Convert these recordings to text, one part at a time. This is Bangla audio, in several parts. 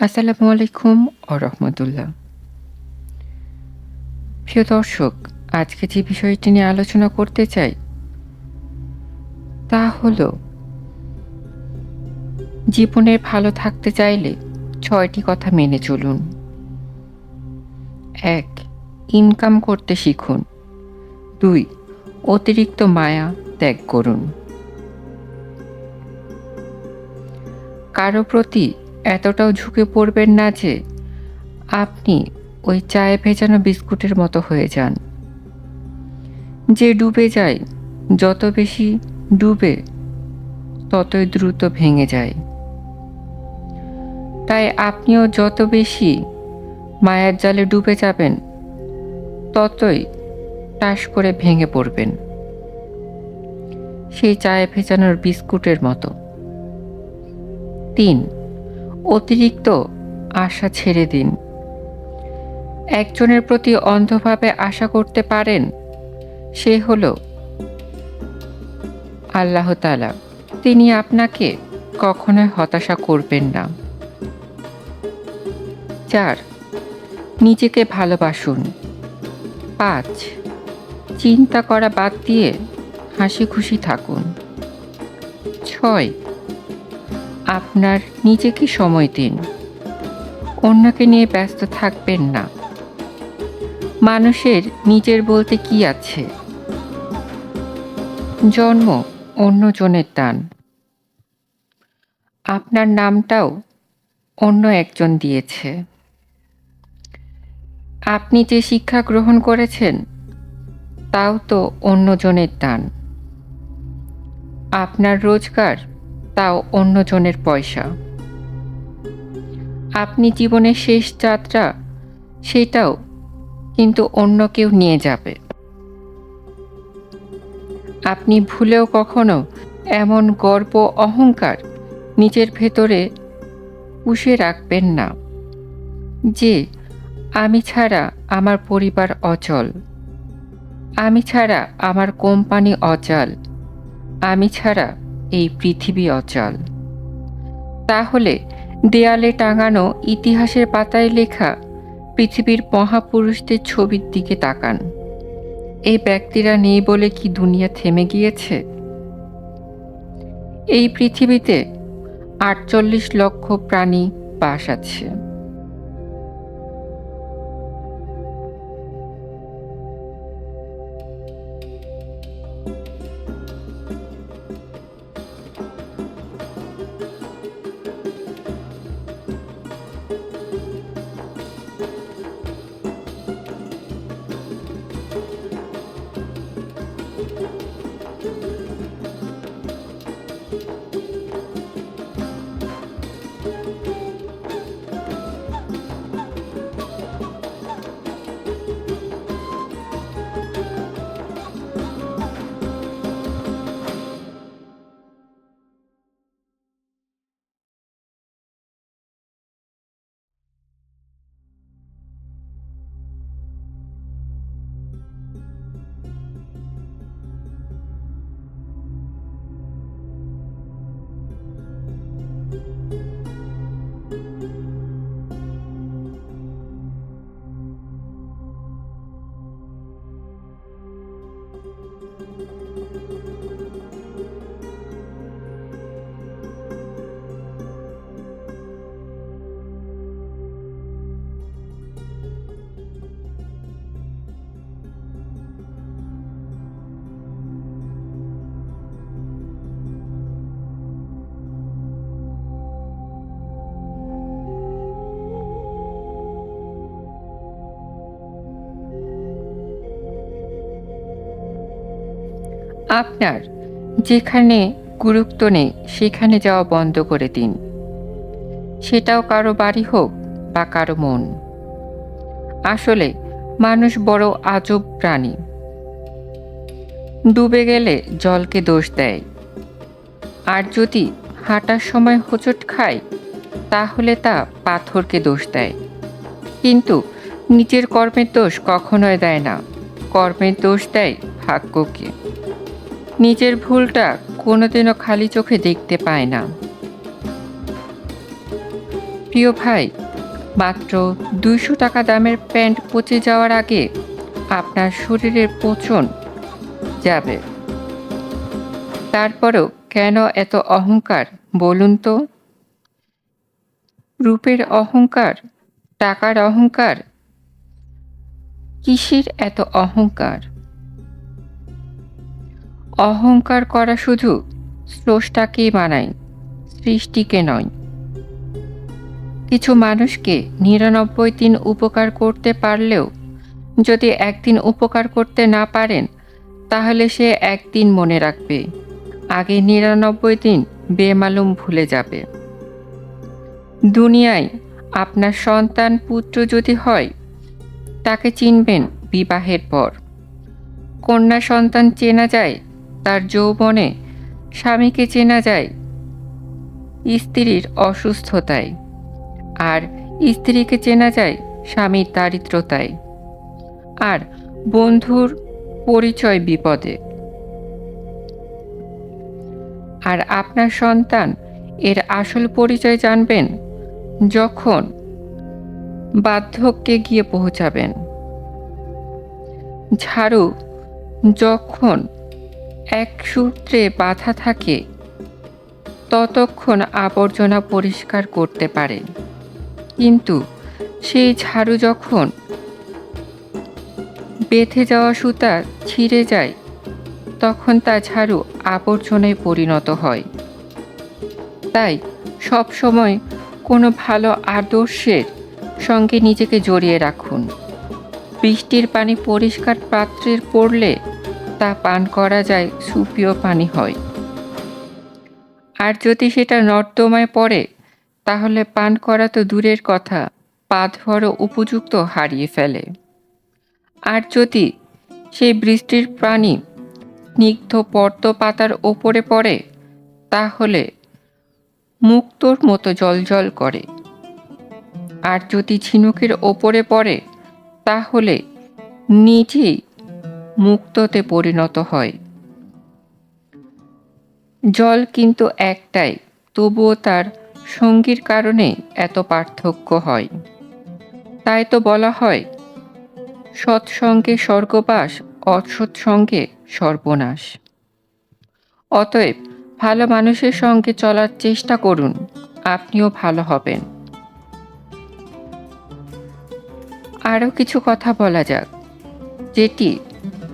আসসালামু আলাইকুম ও রহমতুল্লাহ। প্রিয় দর্শক, আজকে যে বিষয়টি নিয়ে আলোচনা করতে চাই, তা হলো, জীবনে ভালো থাকতে চাইলে ছয়টি কথা মেনে চলুন। এক, ইনকাম করতে শিখুন। দুই, অতিরিক্ত মায়া ত্যাগ করুন। কারও প্রতি এতটাও ঝুঁকে পড়বেন না যে আপনি ওই চায়ে ভেজানো বিস্কুটের মতো হয়ে যান। যে ডুবে যায়, যত বেশি ডুবে, ততই দ্রুত ভেঙে যায়। তাই আপনিও যত বেশি মায়ার জালে ডুবে যাবেন, ততই টাস করে ভেঙে পড়বেন। সেই চায়ে ভেজানোর বিস্কুটের মতো। তিন অতিরিক্ত আশা ছেড়ে দিন। একজনের প্রতি অন্ধভাবে আশা করতে পারেন, সে হল আল্লাহ তালা তিনি আপনাকে কখনোই হতাশা করবেন না। চার, নিজেকে ভালোবাসুন। পাঁচ, চিন্তা করা বাদ দিয়ে হাসি খুশি থাকুন। ছয় আপনার নিজেকে সময় দিন। অন্যকে নিয়ে ব্যস্ত থাকবেন না। মানুষের নিজের বলতে কি আছে? জন্ম অন্যজনের দান। আপনার নামটাও অন্য একজন দিয়েছে। আপনি যে শিক্ষা গ্রহণ করেছেন, তাও তো অন্যজনের দান। আপনার রোজগার তাও অন্যজনের পয়সা। আপনি জীবনের শেষ যাত্রা, সেটাও কিন্তু অন্য কেউ নিয়ে যাবে। আপনি ভুলেও কখনো এমন গর্ব, অহংকার নিজের ভেতরে পুষে রাখবেন না, যে আমি ছাড়া আমার পরিবার অচল, আমি ছাড়া আমার কোম্পানি অচল, আমি ছাড়া এই পৃথিবী অচল। তাহলে দেয়ালে টাঙানো ইতিহাসের পাতায় লেখা পৃথিবীর মহাপুরুষদের ছবির দিকে তাকান। এই ব্যক্তিরা নেই বলে কি দুনিয়া থেমে গিয়েছে? এই পৃথিবীতে আটচল্লিশ লক্ষ প্রাণী বাস আছে। আপনার, যেখানে গুরুত্ব নেই, সেখানে যাওয়া বন্ধ করে দিন। সেটাও কারও বাড়ি হোক বা কারও মন। আসলে মানুষ বড় আজব প্রাণী। ডুবে গেলে জলকে দোষ দেয়। আর যদি হাঁটার সময় হোঁচট খায়, তাহলে তা পাথরকে দোষ দেয়। কিন্তু নিজের কর্মের দোষ কখনোই দেয় না। কর্মের দোষ দেয় ভাগ্যকে। নিজের ভুলটা কোনোদিনও খালি চোখে দেখতে পায় না। প্রিয় ভাই, মাত্র দুইশো টাকা দামের প্যান্ট পচে যাওয়ার আগে আপনার শরীরের পচন যাবে। তারপরও কেন এত অহংকার বলুন তো? রূপের অহংকার, টাকার অহংকার, কিসের এত অহংকার? অহংকার করা শুধু স্রষ্টাকেই বানায় সৃষ্টিকে নয়। কিছু মানুষকে নিরানব্বই দিন উপকার করতে পারলেও যদি একদিন উপকার করতে না পারেন, তাহলে সে একদিন মনে রাখবে, আগে নিরানব্বই দিন বেমালুম ভুলে যাবে। দুনিয়ায় আপনার সন্তান পুত্র যদি হয়, তাকে চিনবেন বিবাহের পর। কন্যা সন্তান চেনা যায় তার যৌবনে স্বামীকে চেনা যায় স্ত্রীর অসুস্থতায় আর স্ত্রীকে চেনা যায় স্বামীর দারিদ্রতায়। আর বন্ধুর পরিচয় বিপদে। আর আপনার সন্তান এর আসল পরিচয় জানবেন যখন বার্ধক্যে গিয়ে পৌঁছাবেন। ঝাড়ু যখন এক সূত্রে বাধা থাকে, ততক্ষণ আবর্জনা পরিষ্কার করতে পারে। কিন্তু সেই ঝাড়ু যখন বেঁধে যাওয়া সুতা ছিঁড়ে যায়, তখন তা ঝাড়ু আবর্জনায় পরিণত হয়। তাই সব সময় কোনো ভালো আদর্শের সঙ্গে নিজেকে জড়িয়ে রাখুন। বৃষ্টির পানি পরিষ্কার পাত্রের পড়লে তা পান করা যায় সুপীয় পানি হয়। আর যদি সেটা নর্দমায় পড়ে, তাহলে পান করা তো দূরের কথা পা ধরো উপযুক্ত হারিয়ে ফেলে। আর যদি সেই বৃষ্টির প্রাণী স্নিগ্ধ পদ্ম পাতার ওপরে পড়ে, তাহলে মুক্তোর মতো জলজল করে। আর যদি ঝিনুকের ওপরে পড়ে, তাহলে নিজেই মুক্ততে পরিণত হয়। জল কিন্তু একটাই, তবুও তার সঙ্গীর কারণে এত পার্থক্য হয়। তাই তো বলা হয়, সৎসঙ্গে স্বর্গবাস, অসৎসঙ্গে সর্বনাশ। অতএব ভালো মানুষের সঙ্গে চলার চেষ্টা করুন, আপনিও ভালো হবেন। আরও কিছু কথা বলা যাক, যেটি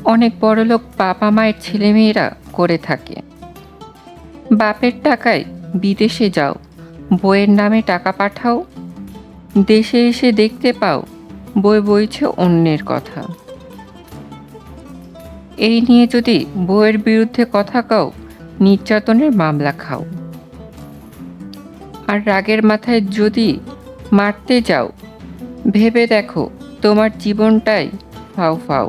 অনেক বড়লোক বাবা মায়ের ছেলেমেয়েরা করে থাকে। বাপের টাকায় বিদেশে যাও, বইয়ের নামে টাকা পাঠাও, দেশে এসে দেখতে পাও, বই বইছে অন্যের কথা। এই নিয়ে যদি বইয়ের বিরুদ্ধে কথা কাও, নির্যাতনের মামলা খাও। আর রাগের মাথায় যদি মারতে যাও, ভেবে দেখো তোমার জীবনটাই ফাও ফাও।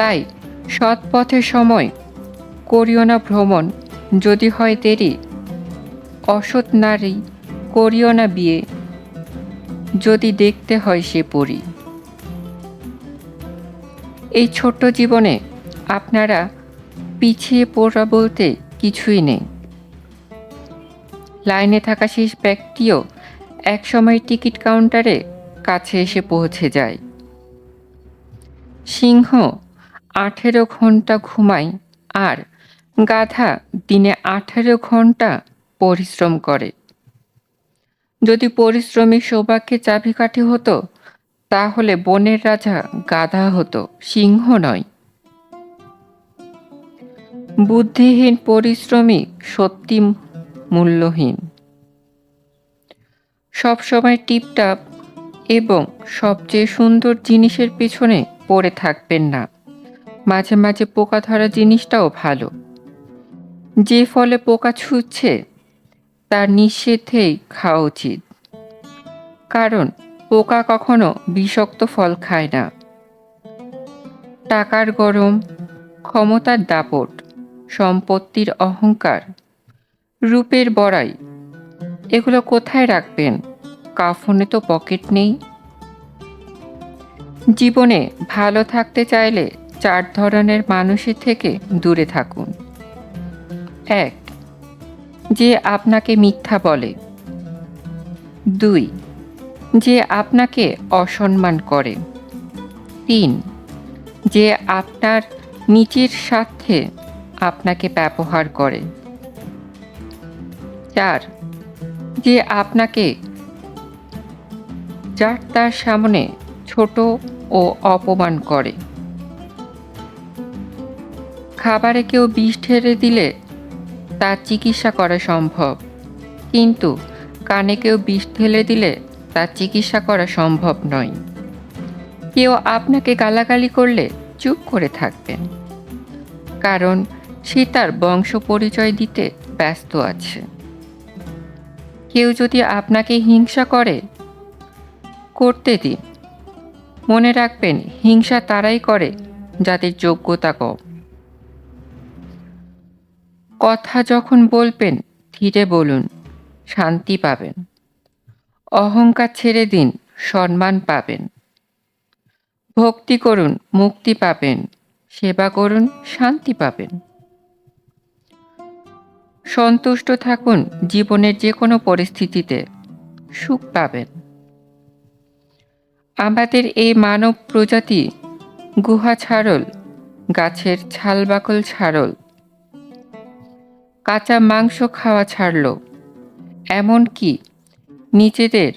তাই সৎ পথে সময় করিও না ভ্রমণ। যদি হয় দেরি, অসৎ নারী, করিও না বিয়ে। যদি দেখতে হয় সে পড়ি এই ছোট্ট জীবনে আপনারা পিছিয়ে পড়া বলতে কিছুই নেই। লাইনে থাকা শেষ ব্যক্তিও একসময় টিকিট কাউন্টারে কাছে এসে পৌঁছে যায়। সিংহ আঠেরো ঘণ্টা ঘুমায় আর গাধা দিনে আঠেরো ঘণ্টা পরিশ্রম করে। যদি পরিশ্রমী সৌভাগ্যের চাবিকাঠি হতো, তাহলে বনের রাজা গাধা হতো, সিংহ নয়। বুদ্ধিহীন পরিশ্রমী সত্যি মূল্যহীন। সবসময় টিপটাপ এবং সবচেয়ে সুন্দর জিনিসের পিছনে পড়ে থাকবেন না। মাঝে মাঝে পোকা ধরা জিনিসটাও ভালো। যে ফলে পোকা ছুটছে তার নিষেধেই খাওয়া উচিত। কারণ, পোকা কখনো বিষাক্ত ফল খায় না। টাকার গরম, ক্ষমতার দাপট, সম্পত্তির অহংকার, রূপের বড়াই, এগুলো কোথায় রাখবেন? কাফনে তো পকেট নেই। জীবনে ভালো থাকতে চাইলে চার ধরনের মানুষের থেকে দূরে থাকুন। এক, যে আপনাকে মিথ্যা বলে। দুই, যে আপনাকে অসম্মান করে। তিন, যে আপনার নিজের স্বার্থে আপনাকে ব্যবহার করে। চার, যে আপনাকে যার তার সামনে ছোট ও অপমান করে। খাবারে কেউ বিষ ঢেলে দিলে তার চিকিৎসা করা সম্ভব। কিন্তু কানে কেউ বিষ ঢেলে দিলে তার চিকিৎসা করা সম্ভব নয়। কেউ আপনাকে গালাগালি করলে চুপ করে থাকবেন। কারণ সে তার বংশ পরিচয় দিতে ব্যস্ত আছে। কেউ যদি আপনাকে হিংসা করে, করতে দিন। মনে রাখবেন, হিংসা তারাই করে যাদের যোগ্যতা কম। কথা যখন বলবেন, ধীরে বলুন, শান্তি পাবেন। অহংকার ছেড়ে দিন, সম্মান পাবেন। ভক্তি করুন, মুক্তি পাবেন। সেবা করুন, শান্তি পাবেন। সন্তুষ্ট থাকুন জীবনের যে কোনো পরিস্থিতিতে, সুখ পাবেন। আমাদের এই মানব প্রজাতি গুহা ছাড়ল, গাছের ছালবাকল ছাড়ল। কাঁচা মাংস খাওয়া ছাড়ল। এমনকি নিজেদের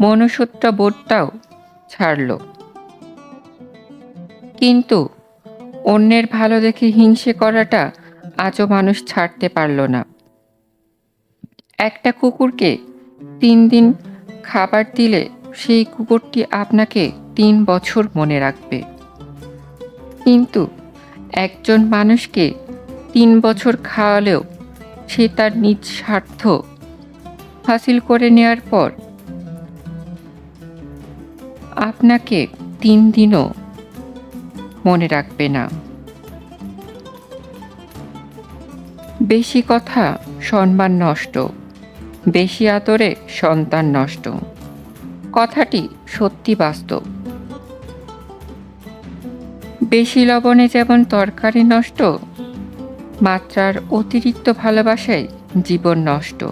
মনুষ্যত্ব বোধটাও ছাড়ল। কিন্তু অন্যের ভালো দেখে হিংসে করাটা আজও মানুষ ছাড়তে পারল না। একটা কুকুরকে তিন দিন খাবার দিলে সেই কুকুরটি আপনাকে তিন বছর মনে রাখবে। কিন্তু একজন মানুষকে তিন বছর খাওয়ালেও সে তার নিজ স্বার্থ হাসিল করে নেওয়ার পর আপনাকে তিন দিনও মনে রাখবে না। বেশি কথা সম্মান নষ্ট, বেশি আদরে সন্তান নষ্ট। কথাটি সত্যি বাস্তব। বেশি লবণে যেমন তরকারি নষ্ট মাত্রার অতিরিক্ত ভালোবাসায় জীবন নষ্ট।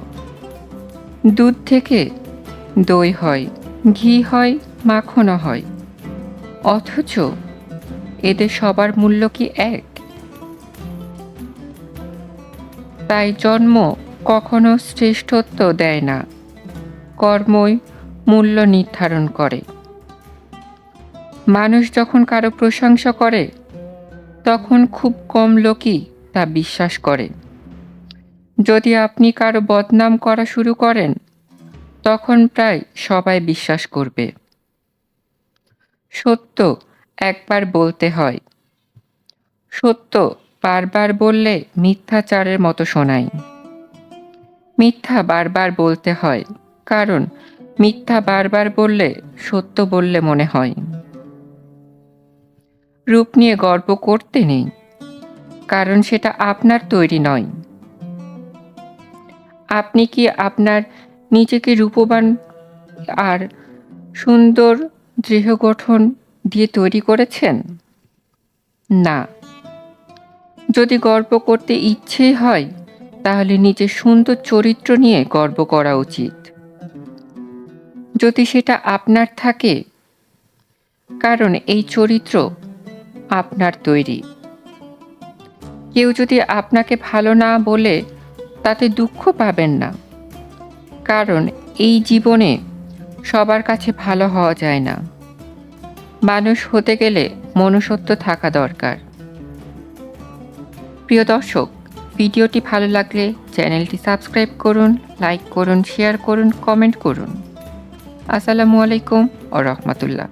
দুধ থেকে দই হয়, ঘি হয়, মাখনও হয়। অথচ এদের সবার মূল্য কি এক? তাই জন্ম কখনো শ্রেষ্ঠত্ব দেয় না, কর্মই মূল্য নির্ধারণ করে। মানুষ যখন কারও প্রশংসা করে, তখন খুব কম লোকই তা বিশ্বাস করে। যদি আপনি কারও বদনাম করা শুরু করেন, তখন প্রায় সবাই বিশ্বাস করবে। সত্য একবার বলতে হয়। সত্য বারবার বললে মিথ্যাচারের মতো শোনায়। মিথ্যা বারবার বলতে হয়, কারণ মিথ্যা বারবার বললে সত্য বললে মনে হয়। রূপ নিয়ে গর্ব করতে নেই। কারণ সেটা আপনার তৈরি নয়। আপনি কি আপনার নিজেকে রূপবান আর সুন্দর দৃঢ় গঠন দিয়ে তৈরি করেছেন? না। যদি গর্ব করতে ইচ্ছেই হয়, তাহলে নিজের সুন্দর চরিত্র নিয়ে গর্ব করা উচিত। যদি সেটা আপনার থাকে, কারণ এই চরিত্র আপনার তৈরি। কেউ যদি আপনাকে ভালো না বলে, তাতে দুঃখ পাবেন না। কারণ এই জীবনে সবার কাছে ভালো হওয়া যায় না। মানুষ হতে গেলে মনুষ্যত্ব থাকা দরকার। প্রিয় দর্শক, ভিডিওটি ভালো লাগলে চ্যানেলটি সাবস্ক্রাইব করুন, লাইক করুন, শেয়ার করুন, কমেন্ট করুন। আসসালামু আলাইকুম ও রহমতুল্লাহ।